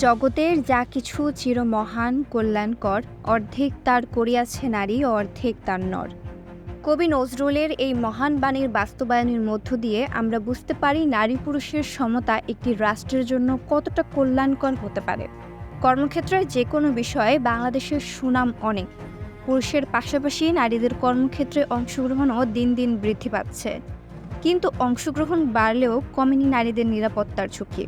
জগতের যা কিছু চিরমহান কল্যাণকর, অর্ধেক তার করিয়াছে নারী অর্ধেক তার নর। কবি নজরুলের এই মহান বাণীর বাস্তবায়নের মধ্য দিয়ে আমরা বুঝতে পারি নারী পুরুষের সমতা একটি রাষ্ট্রের জন্য কতটা কল্যাণকর হতে পারে। কর্মক্ষেত্রের যে কোনো বিষয়ে বাংলাদেশের সুনাম অনেক। পুরুষের পাশাপাশি নারীদের কর্মক্ষেত্রে অংশগ্রহণও দিন দিন বৃদ্ধি পাচ্ছে। কিন্তু অংশগ্রহণ বাড়লেও কমেনি নারীদের নিরাপত্তার ঝুঁকি।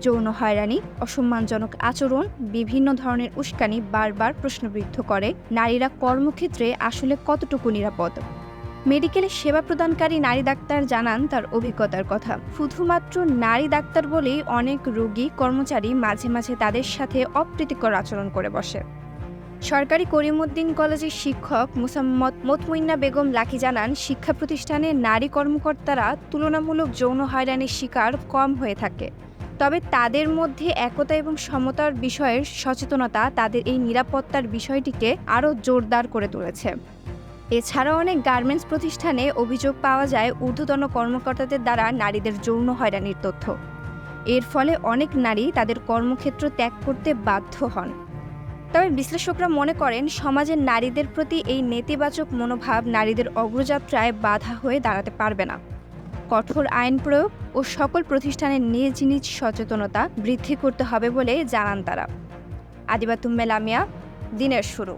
যৌন হয়রানি, অসম্মানজনক আচরণ, বিভিন্ন ধরনের উস্কানি বারবার প্রশ্নবিদ্ধ করে। নারীরা কর্মক্ষেত্রে আসলে কতটুকু নিরাপদ? মেডিকেলে সেবা প্রদানকারী নারী ডাক্তার জানান তার অভিজ্ঞতার কথা। শুধুমাত্র নারী ডাক্তার বলেই অনেক রোগী কর্মচারী মাঝে মাঝে তাদের সাথে অপ্রীতিকর আচরণ করে বসে। সরকারি করিমউদ্দিন কলেজের শিক্ষক মুসাম্মদ মতমুইন্না বেগম লাকি জানান শিক্ষা প্রতিষ্ঠানে নারী কর্মকর্তারা তুলনামূলক যৌন হয়রানির শিকার কম হয়ে থাকে। তবে তাদের মধ্যে একতা এবং সমতার বিষয়ের সচেতনতা তাদের এই নিরাপত্তার বিষয়টিকে আরও জোরদার করে তুলেছে। এছাড়াও অনেক গার্মেন্টস প্রতিষ্ঠানে অভিযোগ পাওয়া যায়, ঊর্ধ্বতন কর্মকর্তাদের দ্বারা নারীদের যৌন হয়রানির তথ্য। এর ফলে অনেক নারী তাদের কর্মক্ষেত্র ত্যাগ করতে বাধ্য হন। তবে বিশ্লেষকরা মনে করেন, সমাজের নারীদের প্রতি এই নেতিবাচক মনোভাব নারীদের অগ্রযাত্রায় বাধা হয়ে দাঁড়াতে পারবে না। কঠোর আইন প্রয়োগ ও সকল প্রতিষ্ঠানের নিজ নিজ সচেতনতা বৃদ্ধি করতে হবে বলে জানান তারা। আদিবাতুম মেলামিয়া, দিনের শুরু।